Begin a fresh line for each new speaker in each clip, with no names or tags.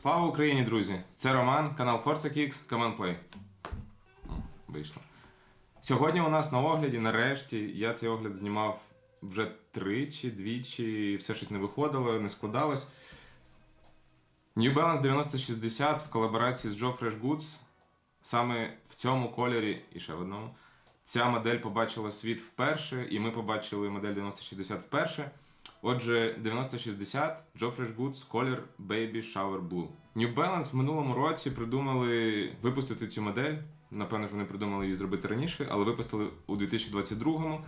Слава Україні, друзі! Це Роман, канал Forza Kicks, Come and Play. Вийшло. Сьогодні у нас на огляді, нарешті, я цей огляд знімав вже тричі, двічі, все щось не виходило, не складалось. New Balance 9060 в колаборації з Joe Fresh Goods. Саме в цьому кольорі і ще в одному. Ця модель побачила світ вперше, і ми побачили модель 9060 вперше. Отже, 9060 Joe Goods колір Baby Shower Blue. New Balance в минулому році придумали випустити цю модель. Напевно, ж вони придумали її зробити раніше, але випустили у 2022-му.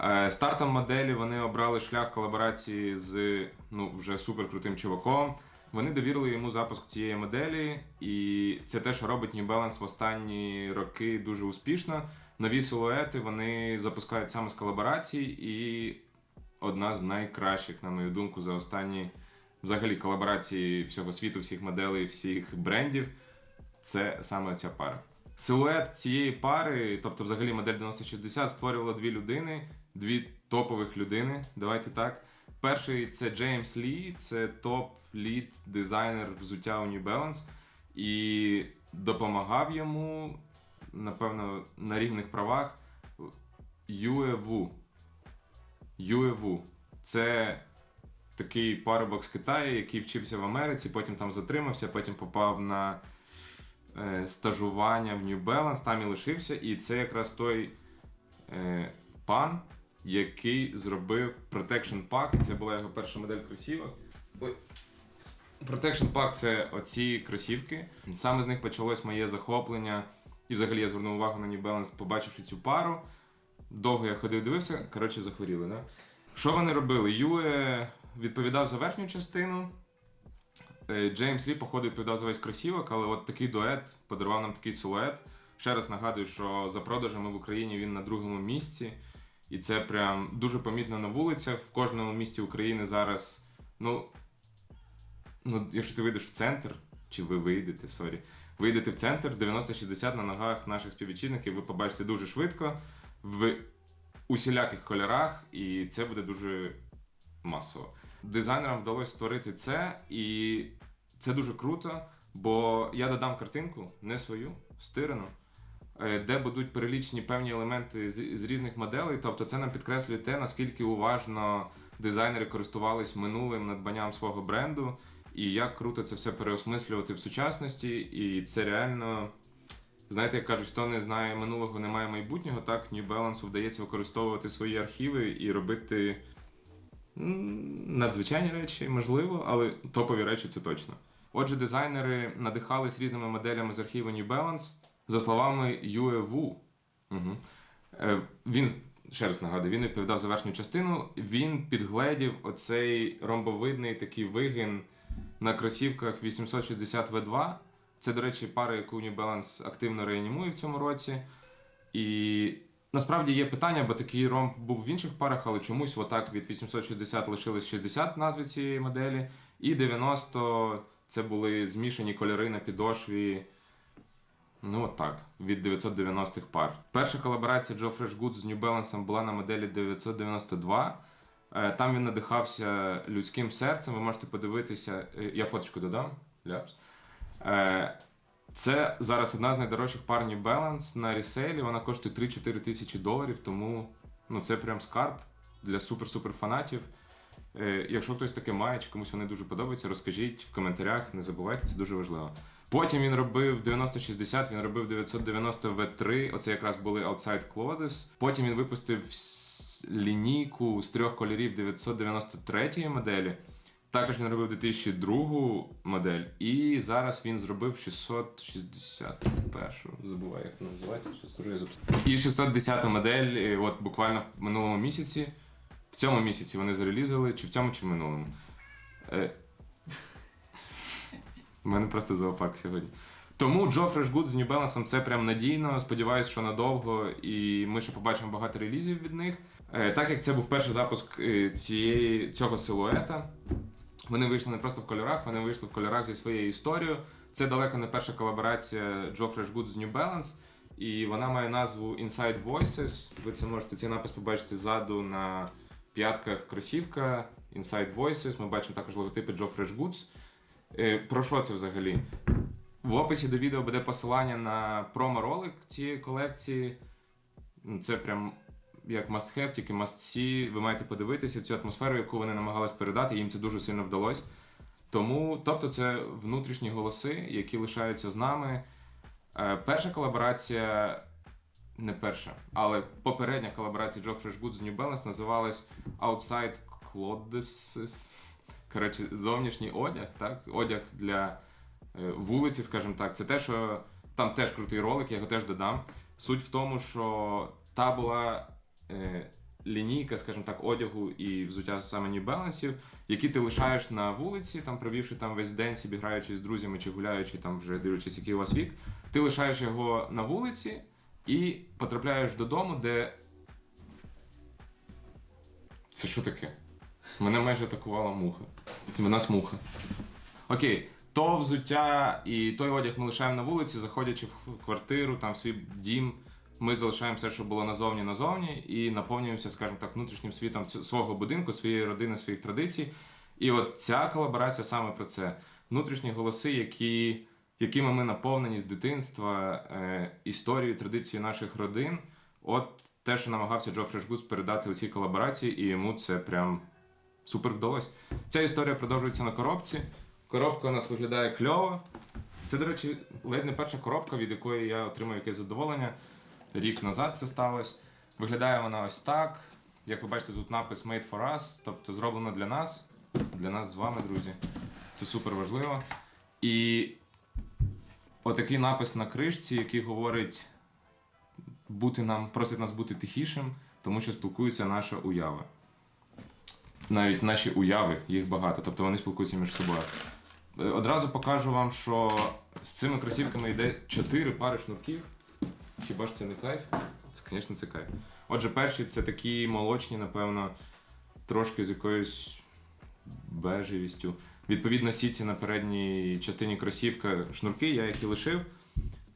Е, Стартом моделі вони обрали шлях колаборації з ну, вже суперкрутим чуваком. Вони довірили йому запуск цієї моделі, і це те, що робить New Balance в останні роки дуже успішно. Нові силуети вони запускають саме з колаборацій, і одна з найкращих, на мою думку, за останні взагалі колаборації всього світу, всіх моделей, всіх брендів. Це саме ця пара. Силует цієї пари, тобто взагалі модель 9060, створювала дві людини, дві топових людини. Давайте так. Перший це Джеймс Лі, це топ-лід дизайнер взуття у New Balance. І допомагав йому, напевно, на рівних правах Юе Ву. Юе Ву. Це такий парубок з Китаю, який вчився в Америці, потім там затримався, потім попав на е, стажування в New Balance, там і лишився. І це якраз той е, пан, який зробив Protection Pack. Це була його перша модель кросівок. Protection Pack це оці кросівки. Саме з них почалось моє захоплення. І взагалі я звернув увагу на New Balance, побачивши цю пару. Довго я ходив, дивився, коротше, захворіли. Да? Що вони робили? Юе відповідав за верхню частину. Е, Джеймс Лі, походу, відповідав за весь кросівок, але от такий дует подарував нам такий силует. Ще раз нагадую, що за продажами в Україні він на другому місці. І це прям дуже помітно на вулицях. В кожному місті України зараз. Ну, ну якщо ти вийдеш в центр, чи ви вийдете, сорі, вийдете в центр 90-60 на ногах наших співвітчизників, ви побачите дуже швидко, в усіляких кольорах, і це буде дуже масово. Дизайнерам вдалося створити це, і це дуже круто, бо я додам картинку, не свою, стирану, е, де будуть перелічені певні елементи з, з різних моделей. Тобто це нам підкреслює те, наскільки уважно дизайнери користувались минулим надбанням свого бренду, і як круто це все переосмислювати в сучасності. І це реально. Знаєте, як кажуть, хто не знає минулого, не має майбутнього, так New Balance вдається використовувати свої архіви і робити надзвичайні речі, можливо, але топові речі це точно. Отже, дизайнери надихались різними моделями з архіву New Balance. За словами Ву, угу. е, він ще раз нагадую, він відповідав за верхню частину. Він підгледів оцей ромбовидний такий вигін на кросівках 860 V2. Це, до речі, пара, яку New Balance активно реанімує в цьому році. І насправді є питання, бо такий ромб був в інших парах, але чомусь отак від 860 лишилось 60 назви цієї моделі, і 90 це були змішані кольори на підошві. Ну от так, від 990-х пар. Перша колаборація Joe Fresh Goods з New Balance була на моделі 992. Е, Там він надихався людським серцем. Ви можете подивитися. е, Я фоточку додам. Ляпс. Е, Це зараз одна з найдорожчих пар New Balance на ресейлі. Вона коштує 3-4 тисячі доларів, тому ну, це прям скарб для супер-супер фанатів. Е, Якщо хтось таке має, чи комусь вони дуже подобаються, розкажіть в коментарях, не забувайте, це дуже важливо. Потім він робив 9060, він робив 990 V3, оце якраз були Outside Clothes. Потім він випустив лінійку з трьох кольорів 993 моделі. Також він робив 2002 модель, і зараз він зробив 661, забуваю, як вона називається, що скажу я. І 610 модель, е, от буквально в минулому місяці. В цьому місяці вони зарелізили, чи в цьому, чи в минулому. Е, У мене просто зоопак сьогодні. Тому Joe Fresh Goods з New Balance це прям надійно. Сподіваюсь, що надовго, і ми ще побачимо багато релізів від них. Е, Так як це був перший запуск е, цієї, цього силуета, вони вийшли не просто в кольорах, вони вийшли в кольорах зі своєю історією. Це далеко не перша колаборація Joe Fresh Goods з New Balance. І вона має назву Inside Voices. Ви це можете цей напис побачити ззаду на п'ятках кросівка Inside Voices. Ми бачимо також логотипи Joe Goods. Е, Про що це взагалі? В описі до відео буде посилання на промо-ролик цієї колекції. Це прям як must have, тільки must see. Ви маєте подивитися цю атмосферу, яку вони намагались передати, їм це дуже сильно вдалося. Тому, тобто, це внутрішні голоси, які лишаються з нами. Е, Перша колаборація, не перша, але попередня колаборація Joe Goods з New Balance називалась Outside Clothes. Коротше, зовнішній одяг, так? Одяг для е, вулиці, скажімо так. Це те, що там теж крутий ролик, я його теж додам. Суть в тому, що та була лінійка, скажімо так, одягу і взуття саме New Balance, які ти лишаєш на вулиці, там провівши там весь день, собі граючи з друзями чи гуляючи, там вже дивлячись, який у вас вік. Ти лишаєш його на вулиці і потрапляєш додому, де. Це що таке? Мене майже атакувала муха. Це в нас муха. Окей, то взуття і той одяг ми лишаємо на вулиці, заходячи в квартиру, там в свій дім. Ми залишаємо все, що було назовні назовні, і наповнюємося, скажімо так, внутрішнім світом свого будинку, своєї родини, своїх традицій. І от ця колаборація саме про це. Внутрішні голоси, які, якими ми наповнені з дитинства, е, історією, традицією наших родин. От те, що намагався Джо Фрешгус передати у цій колаборації, і йому це прям супер вдалося. Ця історія продовжується на коробці. Коробка у нас виглядає кльово. Це, до речі, ледь не перша коробка, від якої я отримав якесь задоволення. Рік назад це сталося. Виглядає вона ось так. Як ви бачите, тут напис Made for us, тобто зроблено для нас, для нас з вами, друзі. Це супер важливо. І отакий напис на кришці, який говорить бути нам, просить нас бути тихішим, тому що спілкується наша уява. Навіть наші уяви, їх багато, тобто вони спілкуються між собою. Е, Одразу покажу вам, що з цими кросівками йде 4 пари шнурків. Хіба ж це не кайф? Це, звісно, це кайф. Отже, перші це такі молочні, напевно, трошки з якоюсь бежевістю. Відповідно, сіці на передній частині кросівка шнурки, я їх і лишив.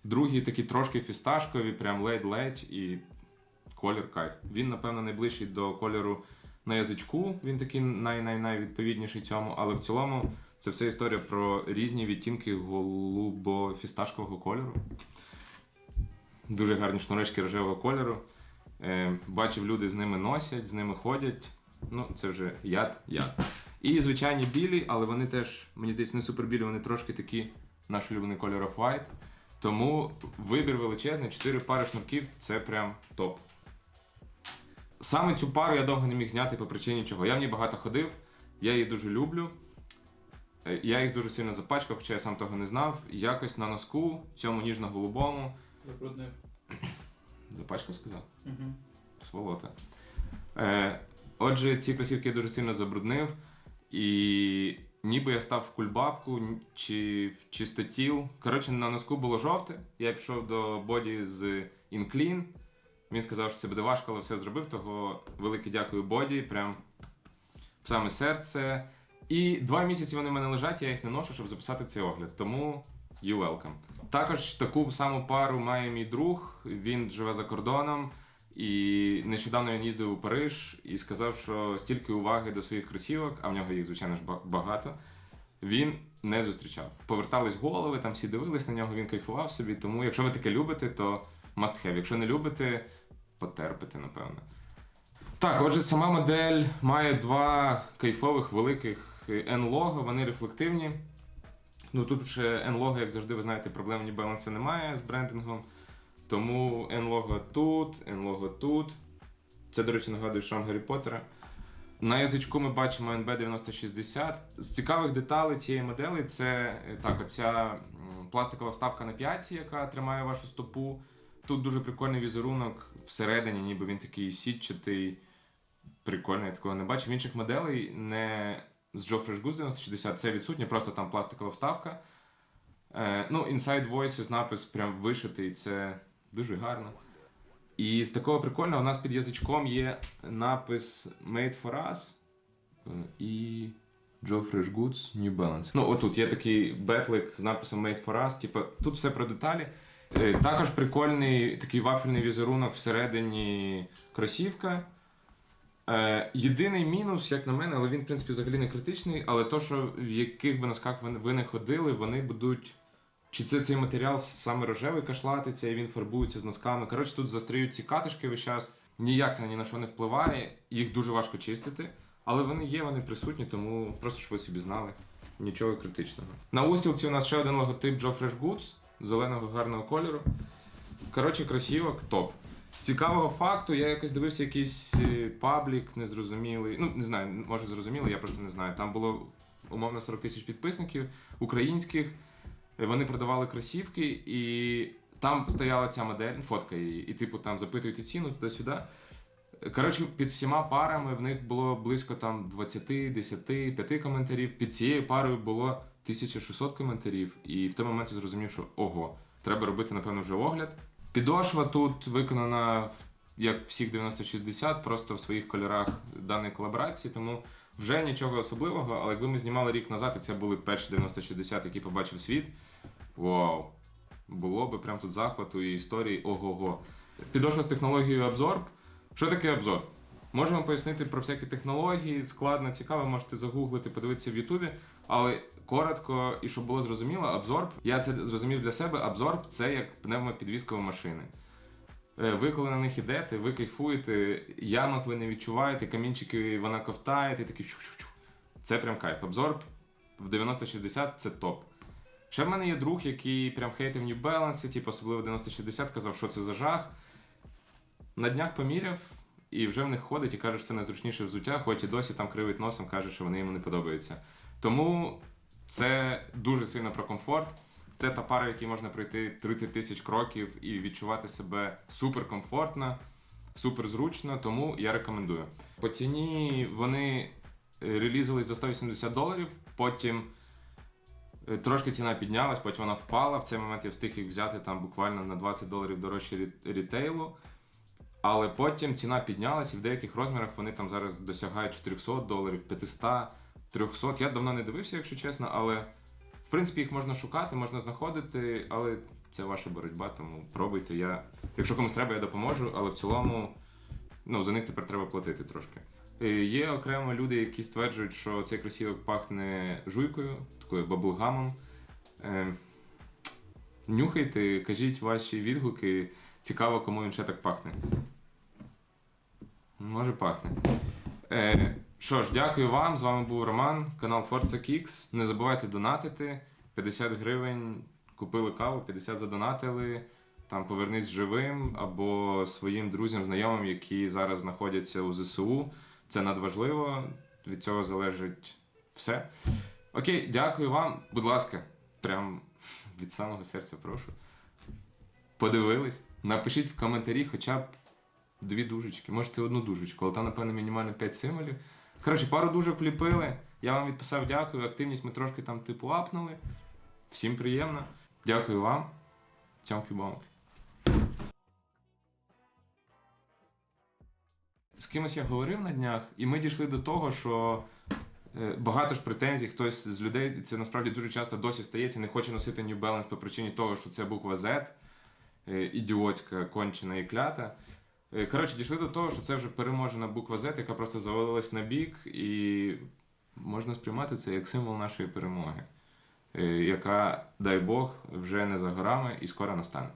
Другі такі трошки фісташкові, прям ледь-ледь і колір кайф. Він, напевно, найближчий до кольору на язичку. Він такий най-най-най відповідніший цьому, але в цілому це все історія про різні відтінки голубо-фісташкового кольору. Дуже гарні шнурочки рожевого кольору. Е, бачив, люди з ними носять, з ними ходять. Ну, це вже яд, яд. І звичайні білі, але вони теж, мені здається, не супер білі, вони трошки такі наш улюблений кольор off-white. Тому вибір величезний, 4 пари шнурків це прям топ. Саме цю пару я довго не міг зняти по причині чого. Я в ній багато ходив, я її дуже люблю. Е, Я їх дуже сильно запачкав, хоча я сам того не знав. Якось на носку, цьому ніжно-голубому.
Забруднив.
Запачкав сказав?
Угу.
Сволота. Е, отже, ці кросівки я дуже сильно забруднив. І ніби я став в кульбабку чи в чистотіл. Коротше, на носку було жовте. Я пішов до боді з Inclean. Він сказав, що це буде важко, але все зробив. Того велике дякую боді. Прям в саме серце. І два місяці вони в мене лежать, я їх не ношу, щоб записати цей огляд. Тому you welcome. Також таку саму пару має мій друг. Він живе за кордоном. І нещодавно він їздив у Париж і сказав, що стільки уваги до своїх кросівок, а в нього їх, звичайно ж, багато, він не зустрічав. Повертались голови, там всі дивились на нього, він кайфував собі. Тому, якщо ви таке любите, то must have. Якщо не любите, потерпите, напевно. Так, отже, сама модель має два кайфових великих N-лого, вони рефлективні. Ну тут ще N-лого, як завжди, ви знаєте, проблем New Balance немає з брендингом. Тому N-лого тут, N-лого тут. Це, до речі, нагадує шрам Гаррі Поттера. На язичку ми бачимо NB9060. З цікавих деталей цієї моделі це е, так, оця пластикова вставка на п'ятці, яка тримає вашу стопу. Тут дуже прикольний візерунок всередині, ніби він такий сітчатий. Прикольний, я такого не бачив. В інших моделей не з Joe Fresh Goose 9060 це відсутнє, просто там пластикова вставка. Е, ну, Inside Voices напис прям вишитий, це дуже гарно. І з такого прикольного у нас під язичком є напис Made for Us і Joe Fresh Goods New Balance. Ну, отут є такий бетлик з написом Made for Us. Типу, тут все про деталі. Е, Також прикольний такий вафельний візерунок всередині кросівка. Е, єдиний мінус, як на мене, але він, в принципі, взагалі не критичний, але то, що в яких би носках ви, не ходили, вони будуть. Чи це цей матеріал саме рожевий кашлатиться і він фарбується з носками. Коротше, тут застріють ці катишки весь час. Ніяк це ні на що не впливає, їх дуже важко чистити, але вони є, вони присутні, тому просто щоб ви собі знали. Нічого критичного. На устілці у нас ще один логотип Joe Fresh Goods зеленого гарного кольору. Коротше, красиво, топ. З цікавого факту, я якось дивився якийсь е, паблік незрозумілий. Ну, не знаю, може зрозумілий, я просто не знаю. Там було умовно 40 тисяч підписників українських. Е, Вони продавали кросівки, і там стояла ця модель, фотка її, і типу там запитують ціну туди-сюди. Коротше, під всіма парами в них було близько там 20, 10, 5 коментарів. Під цією парою було 1600 коментарів. І в той момент я зрозумів, що ого, треба робити, напевно, вже огляд. Підошва тут виконана як всіх 9060, просто в своїх кольорах даної колаборації, тому вже нічого особливого. Але якби ми знімали рік назад, і це були перші 9060, які побачив світ. Вау! Було би прям тут захвату і історії ого-го. Підошва з технологією Absorb. Що таке Absorb? Можемо пояснити про всякі технології, складно, цікаво, можете загуглити, подивитися в Ютубі. Але коротко і щоб було зрозуміло, Absorb, я це зрозумів для себе. Absorb це як пневмопідвіскова машини. Е, Ви коли на них ідете, ви кайфуєте, ямок ви не відчуваєте, камінчики вона ковтає, ти такий чу-чу-чу. Це прям кайф. Absorb в 9060 це топ. Ще в мене є друг, який прям хейтив New Balance, типу, особливо 9060, казав, що це за жах. На днях поміряв, і вже в них ходить і каже, що це найзручніше взуття, хоч і досі там кривить носом, каже, що вони йому не подобаються. Тому це дуже сильно про комфорт. Це та пара, в якій можна пройти 30 тисяч кроків і відчувати себе суперкомфортно, суперзручно, тому я рекомендую. По ціні вони е, за 180 доларів, потім е, трошки ціна піднялась, потім вона впала. В цей момент я встиг їх взяти там буквально на 20 доларів дорожче рітейлу. Але потім ціна піднялась, і в деяких розмірах вони там зараз досягають 400 доларів, 500, 300. Я давно не дивився, якщо чесно, але в принципі їх можна шукати, можна знаходити, але це ваша боротьба, тому пробуйте. Я, якщо комусь треба, я допоможу, але в цілому ну, за них тепер треба платити трошки. Е, Є окремо люди, які стверджують, що цей кросівок пахне жуйкою, такою баблгамом. Е, Нюхайте, кажіть ваші відгуки. Цікаво, кому він ще так пахне. Може, пахне. Е, що ж, дякую вам. З вами був Роман, канал Forza Kicks. Не забувайте донатити. 50 гривень купили каву, 50 задонатили. Там повернись живим або своїм друзям, знайомим, які зараз знаходяться у ЗСУ. Це надважливо. Від цього залежить все. Окей, дякую вам. Будь ласка, прям від самого серця прошу. Подивились? Напишіть в коментарі хоча б дві дужечки. Можете одну дужечку, але там, напевно, мінімально 5 символів. Коротше, пару дужок вліпили. Я вам відписав дякую. Активність ми трошки там типу апнули. Всім приємно. Дякую вам. Цямки бомки З кимось я говорив на днях, і ми дійшли до того, що е, багато ж претензій, хтось з людей, це насправді дуже часто досі стається, не хоче носити New Balance по причині того, що це буква Z, е, ідіотська, кончена і клята. Е, Коротше, дійшли до того, що це вже переможена буква Z, яка просто завалилась на бік, і можна сприймати це як символ нашої перемоги, е, яка, дай Бог, вже не за горами і скоро настане.